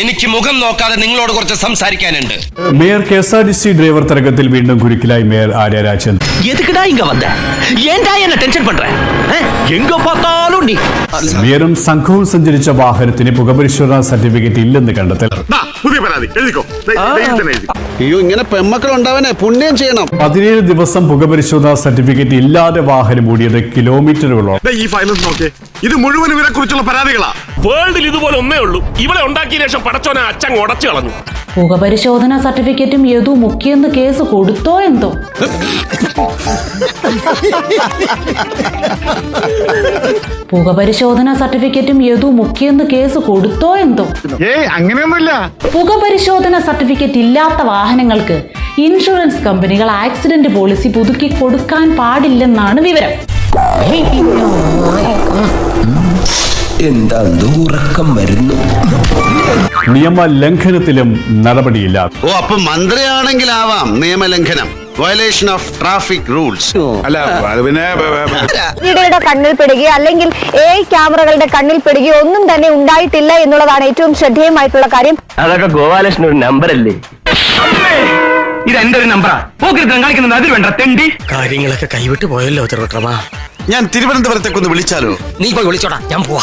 എനിക്ക് മുഖം നോക്കാതെ നിങ്ങളോട് കുറച്ച് സംസാരിക്കാനുണ്ട് mayor K S R T C driver തരകത്തിൽ വീണ്ടും കുരുക്കിലായി മേയർ ആര്യ രാജേന്ദ്രൻ எதுக்குடா இங்க வந்த ஏன்டா என்ன டென்ஷன் பண்ற ஆ? எங்க பார்த்தாலும் நீ മേയറും സംഘവും സഞ്ചരിച്ച വാഹനത്തിന് പുകപരിശോധനാ സർട്ടിഫിക്കറ്റ് ഇല്ലെന്ന് കണ്ടെത്തൽ ദാ, പുതിയ പരാതി എഴുതിക്കോ ദേ, ദേ, ഇതിൽ തന്നെ എഴുതിക്കോ അയ്യോ ഇങ്ങനെ പെമ്മക്കൾ ഉണ്ടാവനെ പുണ്യം ചെയ്യണം പതിനേഴ് ദിവസം പുകപരിശോധനാ സർട്ടിഫിക്കറ്റ് ഇല്ലാതെ വാഹനം ഓടിയത് കിലോമീറ്ററുകളോളം ദേ, ഈ ഫയൽ ഒന്ന് നോക്കിയേ ഇത് മുഴുവൻ ഇവരെ കുറിച്ചുള്ള പരാതികളാ വേൾഡിൽ ഇതുപോലെ ഒന്നേ ഉള്ളൂ. ഇവളെ ഉണ്ടാക്കിയ ശേഷം പടച്ചോനെ അച്ഛൻ ഉടച്ചു കളഞ്ഞു. പുകപരിശോധന സർട്ടിഫിക്കറ്റും യദു മുക്കിയെന്ന് കേസ് കൊടുത്തോ എന്തോ? പുകപരിശോധന സർട്ടിഫിക്കറ്റും യദു മുക്കിയെന്ന് കേസ് കൊടുത്തോ എന്തോ? ഏയ് അങ്ങനെയൊന്നുമില്ല. പുകപരിശോധന സർട്ടിഫിക്കറ്റ് ഇല്ലാത്ത വാഹനങ്ങൾക്ക് ഇൻഷുറൻസ് കമ്പനികൾ ആക്സിഡന്റ് പോളിസി പുതുക്കി കൊടുക്കാൻ പാടില്ലെന്നാണ് വിവരം. എന്താ ഉറക്കം വരുന്നു? നിയമ ലംഘനത്തിലും നടപടിയില്ല. ഓ അപ്പൊ മന്ത്രിയാണെങ്കിലാവാം നിയമലംഘനം. വയലേഷൻ ഓഫ് ട്രാഫിക് റൂൾസ് അല്ല അത് പിന്നെ കണ്ണിൽ പെടുകയോ അല്ലെങ്കിൽ എ ക്യാമറകളുടെ കണ്ണിൽ പെടുകയോ ഒന്നും തന്നെ ഉണ്ടായിട്ടില്ല എന്നുള്ളതാണ് ഏറ്റവും ശ്രദ്ധേയമായിട്ടുള്ള കാര്യം. അതൊക്കെ ഗോപാലകൃഷ്ണൻ ഒരു നമ്പർ അല്ലേ ഇത് എന്റെ ഒരു നമ്പറാ? പോക്കിരുത്തം കാണിക്കുന്നത് അതിൽ വേണ്ട തെണ്ടി. കാര്യങ്ങളൊക്കെ കൈവിട്ട് പോയല്ലോ തിരുവട്ടമാ ഞാൻ തിരുവനന്തപുരത്തേക്കൊന്ന് വിളിച്ചാലോ? നീ പോയി വിളിച്ചോടാ ഞാൻ പോവാ.